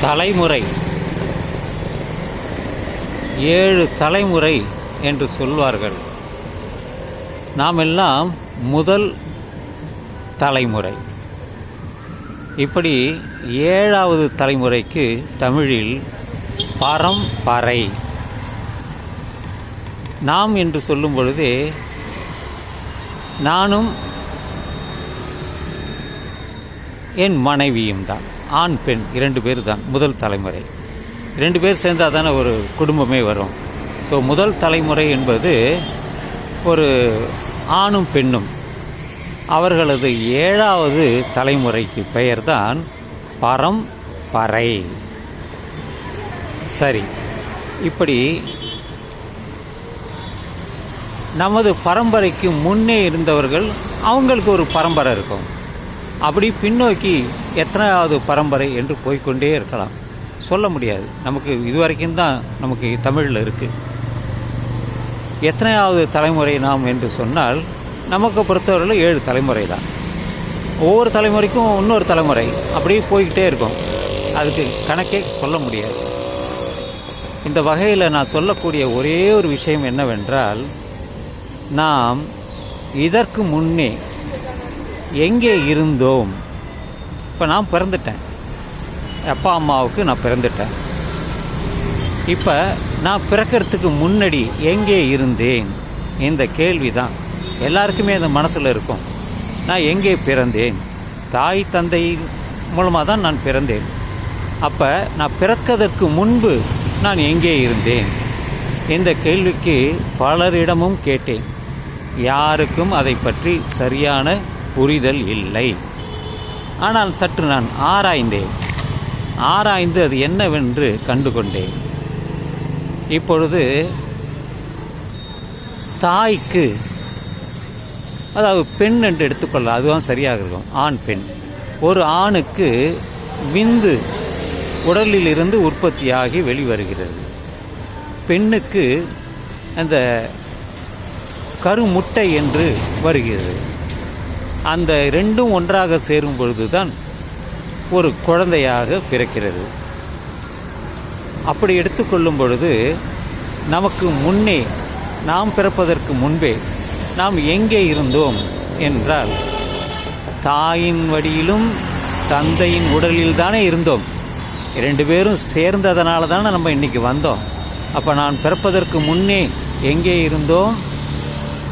தலைமுறை. ஏழு தலைமுறை என்று சொல்வார்கள். நாம் எல்லாம் முதல் தலைமுறை. இப்படி ஏழாவது தலைமுறைக்கு தமிழில் பரம்பரை. நாம் என்று சொல்லும் பொழுதே நானும் என் மனைவியும் தான். ஆண் பெண் இரண்டு பேர் தான் முதல் தலைமுறை. ரெண்டு பேர் சேர்ந்தால் தானே ஒரு குடும்பமே வரும். ஸோ முதல் தலைமுறை என்பது ஒரு ஆணும் பெண்ணும். அவர்களது ஏழாவது தலைமுறைக்கு பெயர்தான் பரம்பரை சரி இப்படி நமது பரம்பரைக்கு முன்னே இருந்தவர்கள் அவங்களுக்கு ஒரு பரம்பரை இருக்கும். அப்படி பின்னோக்கி எத்தனையாவது பரம்பரை என்று போய்க்கொண்டே இருக்கலாம். சொல்ல முடியாது. நமக்கு இதுவரைக்கும் தான் நமக்கு தமிழில் இருக்குது எத்தனையாவது தலைமுறை நாம் என்று சொன்னால் நமக்கு பொறுத்தவரையில் ஏழு தலைமுறை தான். ஒவ்வொரு தலைமுறைக்கும் இன்னொரு தலைமுறை. அப்படியே போய்கிட்டே இருக்கும். அதுக்கு கணக்கே சொல்ல முடியாது. இந்த வகையில் நான் சொல்லக்கூடிய ஒரே ஒரு விஷயம் என்னவென்றால் நாம் இதற்கு முன்னே எங்கே இருந்தோம்? இப்போ நான் பிறந்துட்டேன். அப்பா அம்மாவுக்கு நான் பிறந்துட்டேன். இப்போ நான் பிறக்கிறதுக்கு முன்னாடி எங்கே இருந்தேன்? இந்த கேள்வி தான் எல்லாருக்குமே அந்த மனசில் இருக்கும். நான் எங்கே பிறந்தேன்? தாய் தந்தை மூலமாக தான் நான் பிறந்தேன். அப்போ நான் பிறக்கதற்கு முன்பு நான் எங்கே இருந்தேன்? இந்த கேள்விக்கு பலரிடமும் கேட்டேன். யாருக்கும் அதை பற்றி சரியான புரிதல் இல்லை. ஆனால் சற்று நான் ஆராய்ந்தேன். ஆராய்ந்து அது என்னவென்று கண்டுகொண்டேன். இப்பொழுது தாய்க்கு அதாவது பெண் என்று எடுத்துக்கொள்ள அதுதான் சரியாக இருக்கும். ஆண் பெண். ஒரு ஆணுக்கு விந்து உடலிலிருந்து உற்பத்தியாகி வெளிவருகிறது. பெண்ணுக்கு அந்த கருமுட்டை என்று வருகிறது. அந்த ரெண்டும் ஒன்றாக சேரும் பொழுதுதான் ஒரு குழந்தையாக பிறக்கிறது. அப்படி எடுத்துக்கொள்ளும் பொழுது நமக்கு முன்னே நாம் பிறப்பதற்கு முன்பே நாம் எங்கே இருந்தோம் என்றால் தாயின் வடியிலும் தந்தையின் உடலில் தானே இருந்தோம். இரண்டு பேரும் சேர்ந்ததனால தானே நம்ம இன்றைக்கி வந்தோம். அப்போ நான் பிறப்பதற்கு முன்னே எங்கே இருந்தோம்?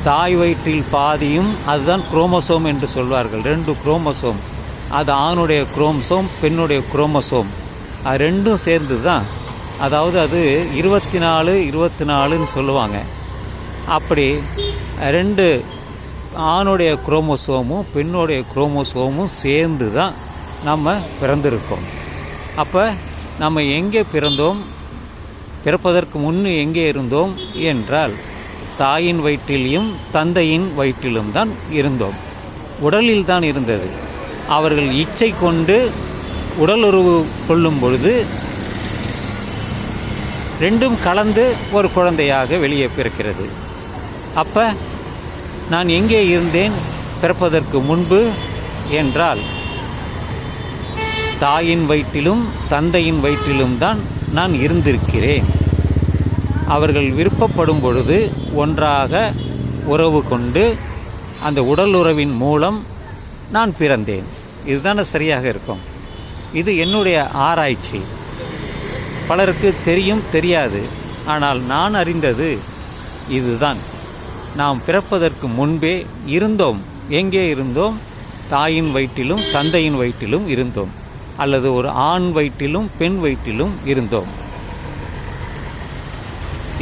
தாய் வயிற்றில் பாதியும் அதுதான் குரோமோசோம் என்று சொல்வார்கள். ரெண்டு குரோமோசோம். அது ஆணுடைய குரோமோசோம் பெண்ணுடைய குரோமோசோம். அது ரெண்டும் சேர்ந்து தான் அதாவது அது இருபத்தி நாலு இருபத்தி நாலுன்னு சொல்லுவாங்க. அப்படி ரெண்டு ஆணுடைய குரோமோசோமும் பெண்ணுடைய குரோமோசோமும் சேர்ந்து தான் நம்ம பிறந்திருக்கோம். அப்போ நம்ம எங்கே பிறந்தோம்? பிறப்பதற்கு முன்னு எங்கே இருந்தோம்? என்றால் தாயின் வயிற்றிலும் தந்தையின் வயிற்றிலும் தான் இருந்தோம். உடலில் தான் இருந்தது. அவர்கள் இச்சை கொண்டு உடலுறவு கொள்ளும் பொழுது ரெண்டும் கலந்து ஒரு குழந்தையாக வெளியே பிறக்கிறது. அப்போ நான் எங்கே இருந்தேன்? பிறப்பதற்கு முன்பு என்றால் தாயின் வயிற்றிலும் தந்தையின் வயிற்றிலும் தான் நான் இருந்திருக்கிறேன். அவர்கள் விருப்பப்படும் பொழுது ஒன்றாக உறவு கொண்டு அந்த உடல் உறவின் மூலம் நான் பிறந்தேன். இதுதானே சரியாக இருக்கும். இது என்னுடைய ஆராய்ச்சி. பலருக்கு தெரியும் தெரியாது. ஆனால் நான் அறிந்தது இதுதான். நாம் பிறப்பதற்கு முன்பே இருந்தோம். எங்கே இருந்தோம்? தாயின் வயிற்றிலும் தந்தையின் வயிற்றிலும் இருந்தோம். அல்லது ஒரு ஆண் வயிற்றிலும் பெண் வயிற்றிலும் இருந்தோம்.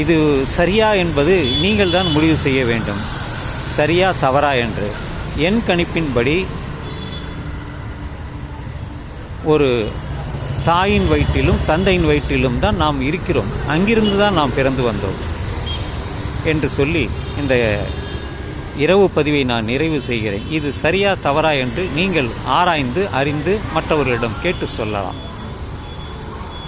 இது சரியா என்பது நீங்கள் தான் முடிவு செய்ய வேண்டும். சரியா தவறா என்று. என் கணிப்பின்படி ஒரு தாயின் வயிற்றிலும் தந்தையின் வயிற்றிலும் தான் நாம் இருக்கிறோம். அங்கிருந்து தான் நாம் பிறந்து வந்தோம் என்று சொல்லி இந்த இரவு பதிவை நான் நிறைவு செய்கிறேன். இது சரியா தவறா என்று நீங்கள் ஆராய்ந்து அறிந்து மற்றவர்களிடம் கேட்டு சொல்லலாம்.